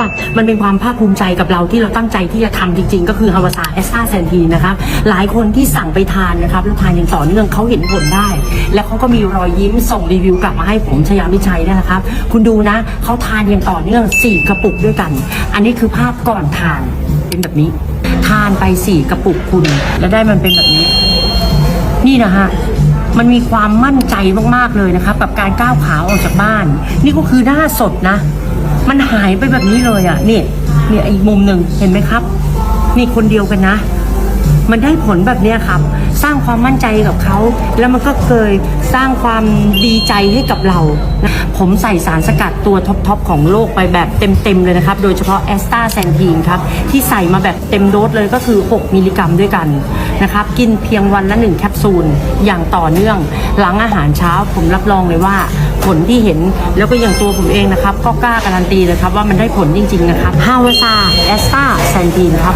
ปะมันเป็นความภาคภูมิใจกับเราที่เราตั้งใจที่จะทำจริงๆ ก็คือฮาวาซาเอสตาแซนทีนะครับ หลายคนที่สั่งไปทานนะครับแล้วทานอย่างต่อเนื่องเขาเห็นผลได้ และเขาก็มีรอยยิ้มส่งรีวิวกลับมาให้ผมชยามิชัยด้วยนะครับ คุณดูนะเขาทานอย่างต่อเนื่อง 4 กระปุกด้วยกัน อันนี้คือภาพก่อนทานเป็นแบบนี้ ทานไป 4 กระปุกคุณ แล้วได้มันเป็นแบบนี้ นี่นะฮะมันมีความมั่นใจมากๆเลยนะครับกับการก้าวขาออกจากบ้าน นี่ก็คือหน้าสดนะ มันหายไปแบบนี้เลยอะ่ะนี่นี่อีกมุมหนึ่งเห็นไหมครับ นี่คนเดียวกันนะ มันได้ผลแบบเนี้ยครับ สร้างความมั่นใจกับเขา แล้วมันก็เคยสร้างความดีใจให้กับเรา ผมใส่สารสกัดตัวท็อปๆของโลกไปแบบเต็มๆเลยนะครับ โดยเฉพาะแอสตาแซนทีนครับ ที่ใส่มาแบบเต็มโดสเลยก็คือ 6 มิลลิกรัมด้วยกันนะครับ กินเพียงวันละ 1 แคปซูล อย่างต่อเนื่อง หลังอาหารเช้าผมรับรองเลยว่า ผลที่เห็น แล้วก็อย่างตัวผมเองนะครับ ก็กล้าการันตีเลยครับว่ามันได้ผลจริง ๆ นะครับฮาวาซาแอสตาแซนดีนครับ